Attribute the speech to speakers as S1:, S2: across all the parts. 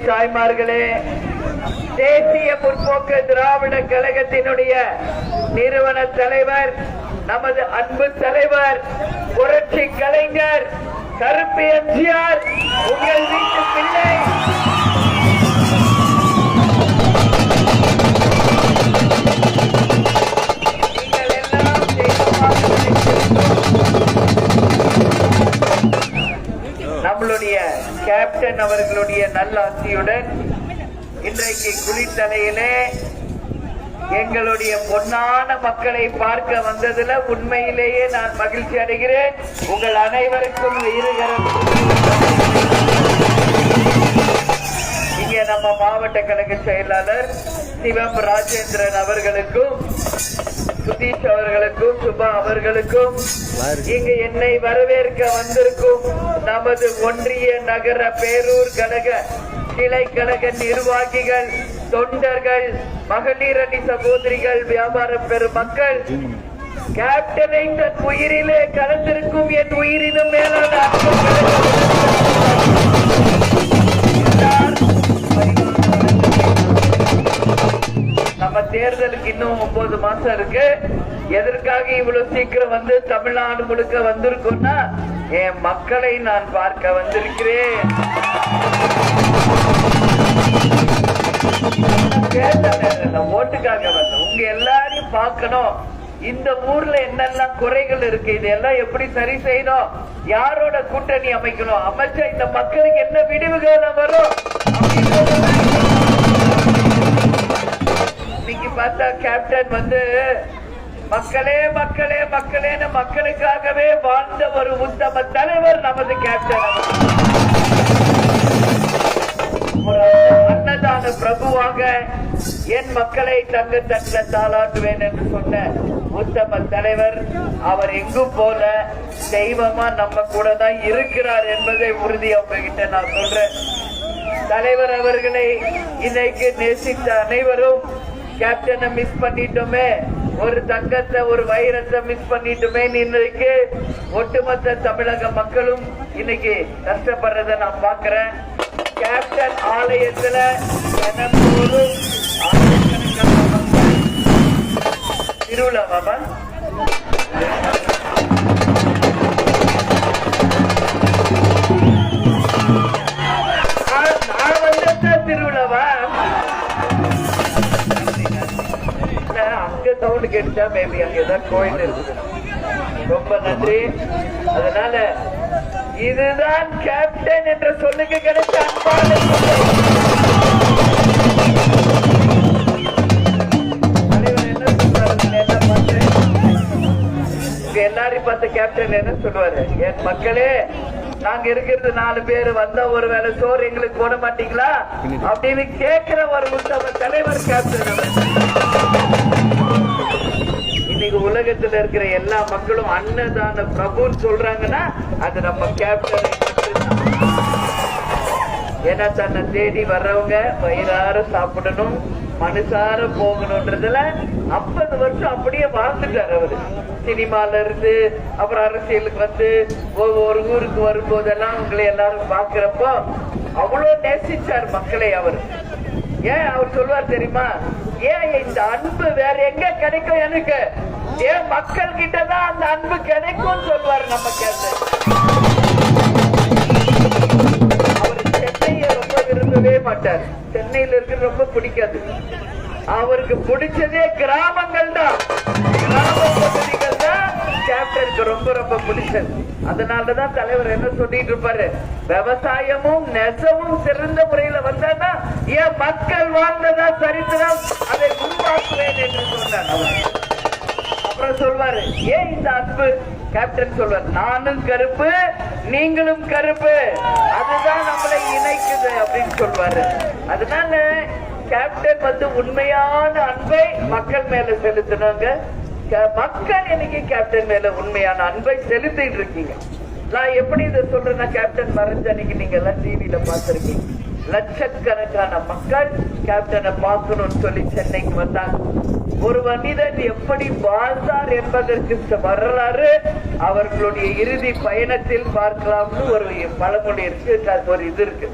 S1: தாய்மார்களே தேசிய முற்போக்கு திராவிட கழகத்தினுடைய நிறுவன தலைவர் நமது அன்பு தலைவர் புரட்சி கலைஞர் கருப்பு எம்ஜிஆர் உங்கள் வீட்டு பிள்ளை. கேப்டன் அவர்களுடைய நல்லாசியுடன் இன்றைக்கு குளித்தலையிலே எங்களுடைய பொன்னான மக்களை பார்க்க வந்ததுல உண்மையிலேயே நான் மகிழ்ச்சி அடைகிறேன். உங்கள் அனைவருக்கும் இருகரம். நம்ம மாவட்ட கழக செயலாளர் சிவம் ராஜேந்திரன் அவர்களுக்கும் சுதீஷ் அவர்களுக்கும் சுபா அவர்களுக்கும் இங்கு என்னை வரவேற்க வந்திருக்கும் நமது ஒன்றிய நகர பேரூர் கழக கிளை கழக நிர்வாகிகள் தொண்டர்கள் மகளிர் அணி சகோதரிகள் வியாபார பெருமக்கள் கேப்டனை தன் உயிரிலே கலந்திருக்கும் என் உயிரினும் மேலான நம்ம தேர்தலுக்கு இன்னும் ஒன்பது மாசம் இருக்கு. எதற்காக இவ்வளவு சீக்கிரம் வந்து தமிழ்நாடு முழுக்க வந்திருக்கோம்னா என் மக்களை நான் பார்க்க வந்திருக்கிறேன். கேட்டேன், நான் ஓட்டுக்காக வந்த உங்க எல்லாரையும் பார்க்கணும். இந்த ஊர்ல என்னெல்லாம் குறைகள் இருக்கு இதெல்லாம் எப்படி சரி செய்யணும்? யாரோட கூட்டணி அமைக்கணும்? அமைச்சா இந்த மக்களுக்கு என்ன விடிவு வரும்? இன்னைக்கு பார்த்தா கேப்டன் வந்து மக்களே மக்களே மக்களேன்னு மக்களுக்காகவே வாழ்ந்த ஒரு உத்தம தலைவர் நமது கேப்டன் அன்னதான பிரபுவாக என் மக்களை தங்க தங்க தாளாட்டுவேன் என்று சொன்ன உத்தம தலைவர் அவர் எங்கும் போல தெய்வமா நம்ம கூட தான் இருக்கிறார் என்பதை உறுதி அவங்க கிட்ட நான் சொல்றேன். தலைவர் அவர்களை இன்னைக்கு நேசித்த அனைவரும் கேப்டனை மிஸ் பண்ணிட்டோமே. ஒரு தங்கத்தை ஒரு வைரத்தை மிஸ் பண்ணிட்டுமே இன்னைக்கு ஒட்டுமொத்த தமிழக மக்களும் இன்னைக்கு கஷ்டப்படுறத நான் பாக்குறேன் கேப்டன் ஆலயத்துல தினந்தோறும் திருவிழா பாபா. திருவிழாவா? சவுண்ட் கேட்டுச்சா மேபி அங்க ஏதாவது கோயில் இருக்குது. ரொம்ப நன்றி. அதனால இதுதான் கேப்டன் என்ற சொல்லுக்கு கிடைத்த அன்பான என்ன எல்லாரையும் பார்த்த கேப்டன் என்ன சொல்லுவாரு? என் மக்களே நாங்க இருக்கிறது நாலு பேர் வந்த ஒரு வேளை சோறு எங்களுக்கு போட மாட்டீங்களா? அப்படின்னு கேட்கிற ஒரு உத்தம தலைவர் கேப்டன் இன்னைக்கு உலகத்துல இருக்கிற எல்லா மக்களும் அன்னதான பிரபுன்னு சொல்றாங்கன்னா அது நம்ம கேப்டன் ஏன்னா தன்னை தேடி வர்றவங்க வயிறார சாப்பிடணும் மனசார போகணும்ன்றதுல ஐம்பது வருஷம் அப்படியே வாழ்ந்துட்டார் அவரு. சினிமால இருந்து அப்புறம் அரசியலுக்கு வந்து ஒவ்வொரு ஊருக்கு வரும்போதெல்லாம் உங்களை எல்லாரும் பாக்குறப்போ அவ்வளவு நேசிச்சார் மக்களை அவர். ஏன் அவர் சொல்வார் தெரியுமா? ஏன் இந்த அன்பு வேற எங்க கிடைக்கும் எனக்கு? ஏன் மக்கள் கிட்ட தான் அந்த அன்பு கிடைக்கும் சொல்வார் நம்ம கேட்டு அவர் சென்னையை ரொம்ப விரும்பவே மாட்டார். சென்னையில இருக்கிறது ரொம்ப பிடிக்காது. அவருக்கு பிடிச்சதே கிராமங்கள் தான். கிராம பகுதிகள் தான் கேப்டனுக்கு ரொம்ப ரொம்ப பிடிச்சது. அதனாலதான் தலைவர் என்ன சொல்லிட்டு இருப்பாரு? விவசாயமும் நெசவும் சிறந்த முறையில வந்தாதான் என் மக்கள் வாழ்ந்ததா சரித்திரம் அதை உருவாக்குவேன் என்று சொன்னார் அப்புறம் சொல்வாரு. ஏன் இந்த அன்பு? கேப்டன் சொல்வார் நானும் கருப்பு நீங்களும் கருப்பு. அதுதான் நம்மளை இணைக்குது அப்படின்னு சொல்வாரு. அதனால கேப்டன் வந்து உண்மையான அன்பை மக்கள் மேல செலுத்தினாங்க க- மக்கள் இன்னைக்கு கேப்டன் மேல உண்மையான அன்பை செலுத்திட்டு இருக்கீங்க. நான் எப்படி இதை சொல்றேன்னா கேப்டன் மறைஞ்ச அன்னைக்கு நீங்க எல்லாம் டிவியில பார்த்திருக்கீங்க. லட்சக்கணக்கான மக்கள் கேப்டனை பார்க்கணும்னு சொல்லி சென்னைக்கு வந்தாங்க. ஒரு மனிதன் எப்படி வாழ்ந்தார் என்பதற்கு வரலாறு அவர்களுடைய இறுதி பயணத்தில் பார்க்கலாம்னு ஒரு பழமொழி இருக்கு ஒரு இது இருக்கு.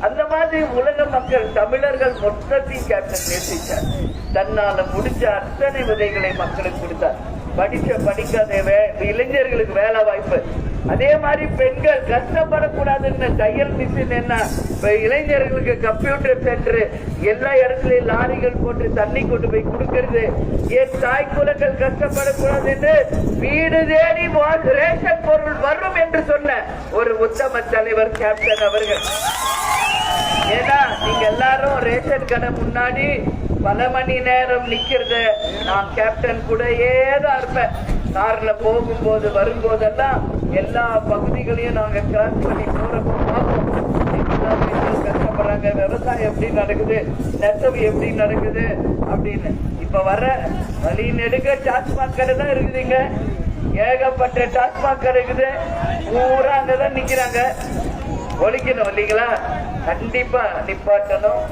S1: அந்த மாதிரி உலக மக்கள் தமிழர்கள் மொத்தத்தையும் கேப்டன் நேசிச்சார். தன்னால முடிஞ்ச அத்தனை விதைகளை மக்களுக்கு கொடுத்தார். படிச்ச படிக்காத வே- இளைஞர்களுக்கு வேலை வாய்ப்பு. அதே மாதிரி பெண்கள் கஷ்டப்படக்கூடாதுன்னு தையல் மிஷின் என்ன? இப்ப இளைஞர்களுக்கு கம்ப்யூட்டர் சென்டர் எல்லா இடத்துலயும் லாரிகள் போட்டு தண்ணி கொண்டு போய் கொடுக்கறது. என் தாய் குலங்கள் கஷ்டப்படக்கூடாது என்று வீடு தேடி வா- ரேஷன் பொருள் வரும் என்று சொன்ன ஒரு உத்தம தலைவர் கேப்டன் அவர்கள். ஏன்னா நீங்க எல்லாரும் ரேஷன் கடை முன்னாடி பல மணி நேரம் நிக்கிறது. நான் கேப்டன் கூடயே தான் இருப்பேன். கார்ல போகும்போது வரும்போதெல்லாம் எல்லா பகுதிகளையும் நாங்க கிராஸ் பண்ணி போறப்போ பார்ப்போம். கஷ்டப்படுறாங்க விவசாயம் எப்படி நடக்குது நெசவு எப்படி நடக்குது அப்படின்னு. இப்ப வர வழி நெடுக்க டாஸ்மாக் கடை தான் இருக்குதுங்க. ஏகப்பட்ட டாஸ்மாக் கடை இருக்குது. பூரா அங்கதான் நிக்கிறாங்க. ஒழிக்கணும் இல்லைங்களா? கண்டிப்பா நிப்பாட்டணும்.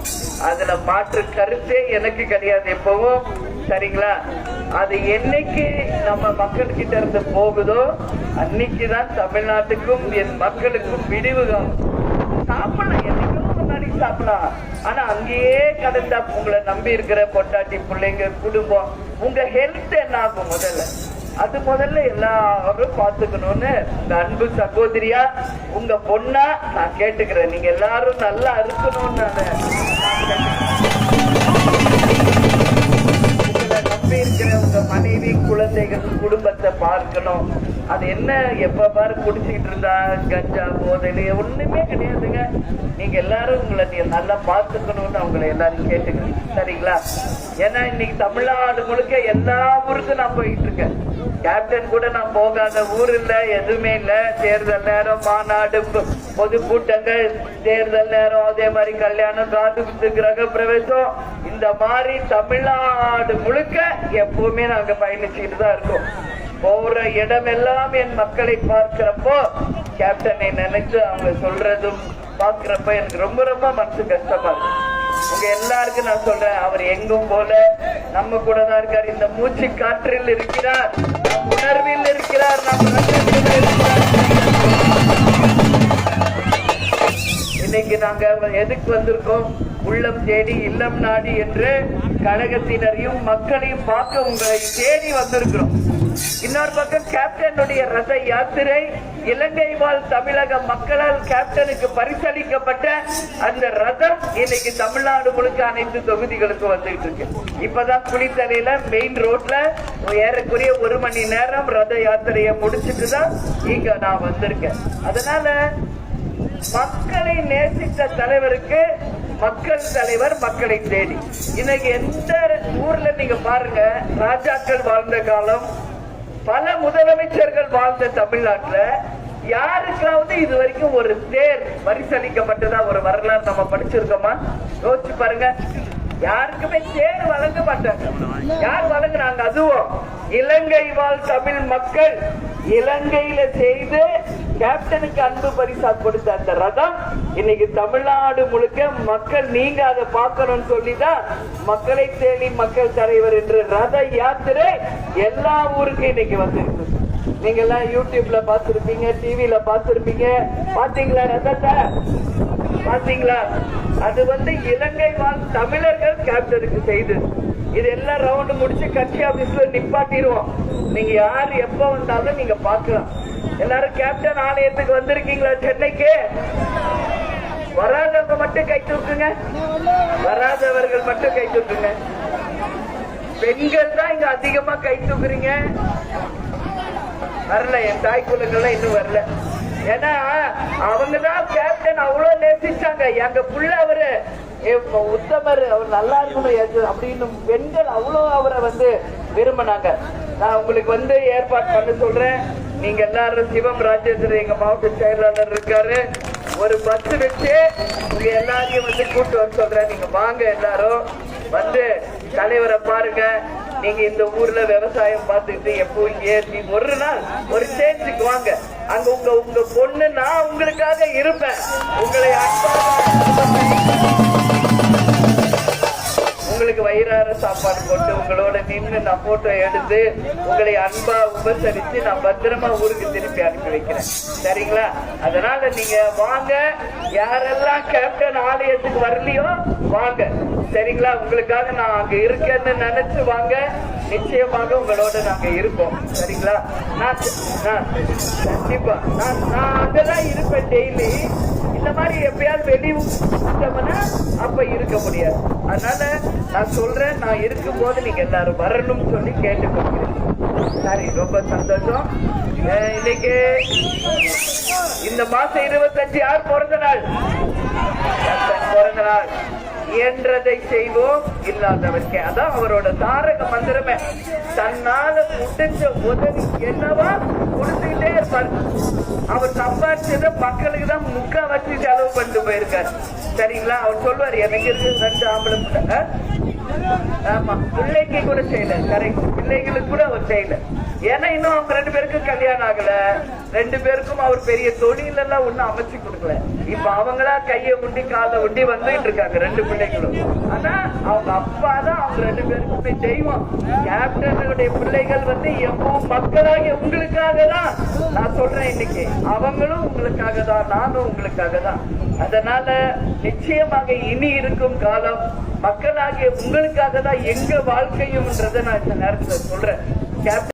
S1: அதுல மாற்று கருத்தே எனக்கு கிடையாது எப்பவும். சரிங்களா? அது என்னைக்கு நம்ம மக்கள் கிட்ட இருந்து போகுதோ அன்னைக்குதான் தமிழ்நாட்டுக்கும் என் மக்களுக்கும் விடிவு சாப்பிடலாம். என்னைக்கும் முன்னாடி சாப்பிடலாம். ஆனா அங்கேயே கடந்தா உங்களை நம்பி இருக்கிற பொட்டாட்டி பிள்ளைங்க குடும்பம் உங்க ஹெல்த் என்ன ஆகும் முதல்ல? அது முதல்ல எல்லாரும் பாத்துக்கணும்னு இந்த அன்பு சகோதரியா உங்க பொண்ணா நான் கேட்டுக்கிறேன். நீங்க எல்லாரும் நல்லா இருக்கணும்னு நான் நம்பி இருக்கிற உங்க மனைவி குழந்தைகள் குடும்பத்தை பார்க்கணும். அது என்ன எப்ப பாரு குடிச்சுக்கிட்டு இருந்தா கஞ்சா போதையில ஒண்ணுமே கிடையாதுங்க. நீங்க எல்லாரும் உங்களை நீங்க நல்லா பார்த்துக்கணும்னு அவங்களை எல்லாரும் கேட்டுக்கணும். சரிங்களா? ஏன்னா இன்னைக்கு தமிழ்நாடு முழுக்க எல்லா ஊருக்கும் நான் போயிட்டு இருக்கேன். கேப்டன் கூட நான் போகாத ஊர் இல்ல எதுவுமே இல்ல. தேர்தல் நேரம் மாநாடு பொது பொதுக்கூட்டங்கள் தேர்தல் நேரம் அதே மாதிரி கல்யாணம் காது கிரக பிரவேசம். இந்த மாதிரி தமிழ்நாடு முழுக்க எப்பவுமே நாங்க பயணிச்சுட்டு தான் இருக்கோம். போற இடமெல்லாம் என் மக்களை பார்க்கிறப்போ கேப்டனை நினைச்சு அவங்க சொல்றதும் பாக்குறப்ப எனக்கு ரொம்ப ரொம்ப மனசு கஷ்டமா இருக்கு. உங்க எல்லாருக்கும் நான் சொல்றேன் அவர் எங்கும் போல நம்ம கூட தான் இருக்கார். இந்த மூச்சு காற்றில் இருக்கிறார் உணர்வில் இருக்கிறார் நம் இருக்கிறார். இன்னைக்கு நாங்க எதுக்கு வந்திருக்கோம்? உள்ளம் தேடி இல்லம் நாடி என்று கழகத்தினரையும் மக்களையும் பார்க்க உங்களை தேடி வந்திருக்கிறோம். இன்னொரு பக்கம் கேப்டனுடைய ரத யாத்திரை இலங்கை வாழ் தமிழக மக்களால் கேப்டனுக்கு பரிசளிக்கப்பட்ட அந்த ரதம் இன்னைக்கு தமிழ்நாடு முழுக்க அனைத்து தொகுதிகளுக்கும் வந்துட்டு இருக்கு. இப்பதான் குளித்தலையில மெயின் ரோட்ல ஏறக்குறைய ஒரு மணி நேரம் ரத யாத்திரையை முடிச்சுட்டு தான் இங்க நான் வந்திருக்கேன். அதனால மக்களை நேசித்த தலைவருக்கு மக்கள் தலைவர் மக்களை தேடி. இன்னைக்கு எந்த ஊர்ல நீங்க பாருங்க ராஜாக்கள் வாழ்ந்த காலம் பல முதலமைச்சர்கள் வாழ்ந்த தமிழ்நாட்டுல யாருக்காவது இது வரைக்கும் ஒரு தேர் பரிசளிக்கப்பட்டதா ஒரு வரலாறு நம்ம படிச்சிருக்கோமா? யோசிச்சு பாருங்க. யாருக்குமே தேர் வழங்க மாட்டாங்க. யார் வழங்குறாங்க அதுவும் இலங்கை வாழ் தமிழ் மக்கள். இலங்கையில செய்து கேப்டனுக்கு அன்பு பரிசா கொடுத்த அந்த ரதம் இன்னைக்கு தமிழ்நாடு முழுக்க மக்கள் நீங்க அதை பார்க்கணும்னு சொல்லிதான் மக்களை தேடி மக்கள் தலைவர் என்று ரத யாத்திரை எல்லா ஊருக்கும் இன்னைக்கு வந்திருக்கு. நீங்க எல்லாம் யூடியூப்ல பார்த்திருப்பீங்க டிவில பார்த்திருப்பீங்க. பாத்தீங்களா ரதத்தை? பாத்தீங்களா அது வந்து இலங்கை வாழ் தமிழர்கள் கேப்டனுக்கு செய்தது. இது எல்லாம் ரவுண்ட் முடிச்சு கட்சி ஆபீஸ்ல நிப்பாட்டிடுவோம். நீங்க யார் எப்ப வந்தாலும் நீங்க பாக்கலாம் எல்லாரும் கேப்டன் ஆலயத்துக்கு வந்திருக்கீங்களா சென்னைக்கு? வராதவங்க மட்டும் கை தூக்குங்க. வராதவர்கள் மட்டும் கை தூக்குங்க. பெண்கள் தான் இங்க அதிகமா கை தூக்குறீங்க. வரல என் தாய் குழுங்கள்லாம் இன்னும் வரல. ஏன்னா அவங்கதான் கேப்டன் அவ்வளவு நேசிச்சாங்க. எங்க புள்ள அவரு உத்தமர் அவர் நல்லா இருக்கணும் எது- அப்படின்னு பெண்கள் அவ்வளவு அவரை வந்து விரும்பினாங்க. நான் உங்களுக்கு வந்து ஏற்பாடு பண்ண சொல்றேன். நீங்க எல்லாரும் சிவம் ராஜேந்திரன் எங்க மாவட்ட செயலாளர் இருக்காரு. ஒரு பஸ் வச்சு உங்க எல்லாரையும் வந்து கூட்டு வர சொல்றேன். நீங்க வாங்க எல்லாரும். வந்து தலைவரை பாருங்க. நீங்க இந்த ஊர்ல விவசாயம் பார்த்துக்கிட்டு எப்போ ஏற்றி ஒரு நாள் ஒரு ஸ்டேஜுக்கு வாங்க. அங்க உங்க உங்க பொண்ணு நான் உங்களுக்காக இருப்பேன். உங்களை அன்பாக உங்களுக்கு வயிறார சாப்பாடு போட்டு உங்களோட நின்று நான் போட்டோ எடுத்து உங்களை அன்பா உபசரித்து நான் பத்திரமா ஊருக்கு திருப்பி அனுப்பி வைக்கிறேன் சரிங்களா அதனால நீங்க வாங்க யாரெல்லாம் கேப்டன் ஆலயத்துக்கு வரலையோ வாங்க சரிங்களா உங்களுக்காக நான் அங்க இருக்கேன்னு நினைச்சு வாங்க நிச்சயமாக உங்களோட நாங்க இருப்போம் சரிங்களா நான் நான் கண்டிப்பா நான் நான் அங்கதான் இருப்பேன் டெய்லி இந்த மாதிரி எப்பயாவது வெளியூட்டோம்னா அப்ப இருக்க முடியாது. அதனால நான் சொல்றேன் நான் இருக்கும்போது நீங்க எல்லாரும் வரணும்னு சொல்லி கேட்டுக்கொள்கிறேன். சரி ரொம்ப சந்தோஷம். இன்னைக்கு இந்த மாசம் இருபத்தஞ்சு யார் பிறந்த நாள்? பிறந்த நாள். இயன்றதை செய்வோம். இல்லாதவர்க்கே. அதான் அவரோட தாரக மந்திரமே. தன்னால முடிஞ்ச உதவி என்னவா? கொடுத்துக்கிட்டே இருப்பார். அவர் சம்பாதிச்சத மக்களுக்கு தான் முக்கா வச்சு செலவு பண்ணிட்டு போயிருக்காரு. சரிங்களா? அவர் சொல்வார் எனக்கு இருக்கு ரெண்டு ஆம்பளை ஆமா பிள்ளைக்கு கூட செய்யல. கரெக்ட் பிள்ளைகளுக்கு கூட அவர் செய்யல. ஏன்னா இன்னும் அவங்க ரெண்டு பேருக்கும் கல்யாணம் ஆகல. ரெண்டு பேருக்கும் அவர் பெரிய தொழில் எல்லாம் ஒண்ணும் அமைச்சு கொடுக்கல. இப்ப அவங்களா கைய உண்டி காலை உண்டி வந்துட்டு இருக்காங்க ரெண்டு பிள்ளைகளும். ஆனா அவங்க அப்பா தான் அவங்க ரெண்டு பேருக்குமே தெய்வம். கேப்டனுடைய பிள்ளைகள் வந்து எப்பவும் மக்களாக உங்களுக்காக தான் நான் சொல்றேன் இன்னைக்கு. அவங்களும் உங்களுக்காக தான் நானும் உங்களுக்காக தான். அதனால நிச்சயமாக இனி இருக்கும் காலம் மக்களாகிய உங்களுக்காக தான் எங்க வாழ்க்கையும்ன்றதை நான் இந்த நேரத்தில் சொல்றேன். கேப்டன்